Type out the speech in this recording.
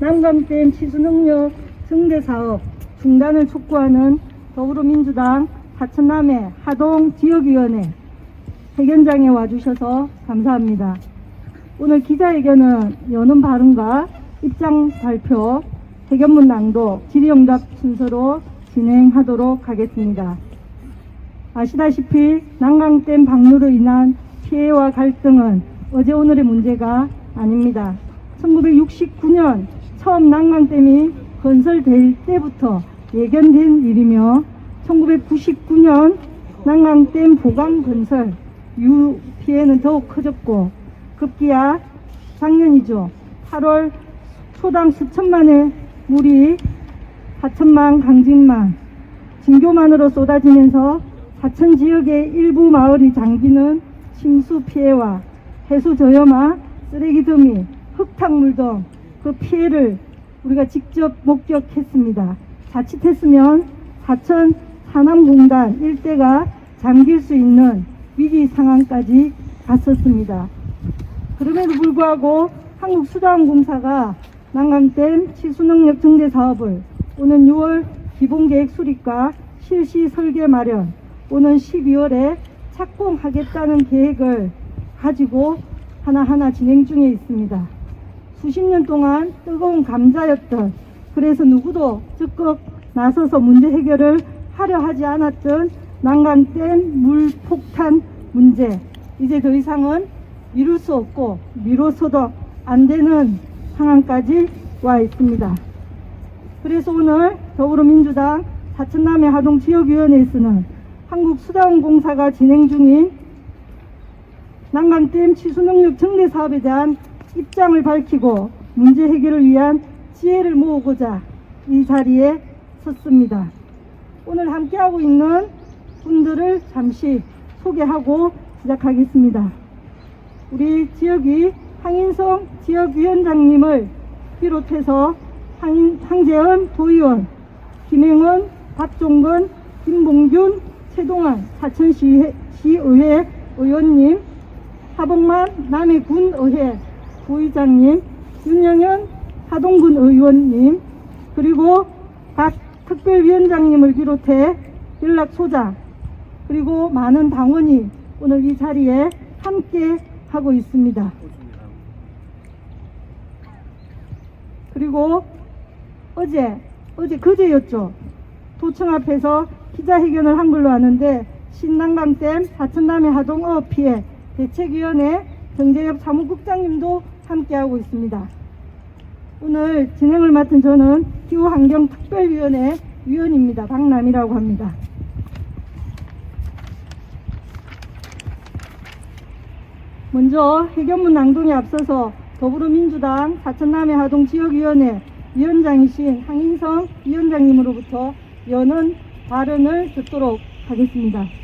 난강댐 치수능력 증대 사업 중단을 촉구하는 더불어민주당 하천남해 하동 지역위원회 회견장에 와주셔서 감사합니다. 오늘 기자회견은 여는 발언과 입장 발표, 회견문 낭독, 질의응답 순서로 진행하도록 하겠습니다. 아시다시피 난강댐 방류로 인한 피해와 갈등은 어제 오늘의 문제가 아닙니다. 1969년 처음 난강댐이 건설될 때부터 예견된 일이며 1999년 난강댐 보강 건설 이후 피해는 더욱 커졌고 급기야 작년이죠. 8월 초당 수천만의 물이 4천만 강진만 진교만으로 쏟아지면서 사천 지역의 일부 마을이 잠기는 침수 피해와 해수 저염화, 쓰레기 더미, 흙탕물 등 그 피해를 우리가 직접 목격했습니다. 자칫했으면 사천 산암공단 일대가 잠길 수 있는 위기 상황까지 갔었습니다. 그럼에도 불구하고 한국수자원공사가 난강댐 치수능력 증대 사업을 오는 6월 기본계획 수립과 실시 설계 마련, 오는 12월에 착공하겠다는 계획을 가지고 하나하나 진행 중에 있습니다. 수십 년 동안 뜨거운 감자였던 그래서 누구도 적극 나서서 문제 해결을 하려 하지 않았던 난강댐 물 폭탄 문제 이제 더 이상은 미룰 수 없고 미뤄서도 안 되는 상황까지 와 있습니다. 그래서 오늘 더불어민주당 사천남해 하동 지역위원회에서는 한국수자원공사가 진행 중인 난강댐 치수능력 증대 사업에 대한 입장을 밝히고 문제 해결을 위한 지혜를 모으고자 이 자리에 섰습니다. 오늘 함께하고 있는 분들을 잠시 소개하고 시작하겠습니다. 우리 지역위 황인성 지역위원장님을 비롯해서 황인, 황재은 도의원, 김행원, 박종근, 김봉균, 최동환 사천시의회 시의회 의원님, 하복만 남해군의회 부의장님, 윤영현 하동군 의원님, 그리고 각 특별위원장님을 비롯해 연락소장, 그리고 많은 당원이 오늘 이 자리에 함께 하고 있습니다. 그리고 어제, 어제 그제였죠. 도청 앞에서 기자회견을 한 걸로 아는데 신난강댐 사천남해 하동어업 피해 대책위원회 정재엽 사무국장님도 함께하고 있습니다. 오늘 진행을 맡은 저는 기후환경특별위원회 위원입니다. 박남이라고 합니다. 먼저 해견문 낭독에 앞서서 더불어민주당 사천남해 하동 지역위원회 위원장이신 황인성 위원장님으로부터 여는 발언을 듣도록 하겠습니다.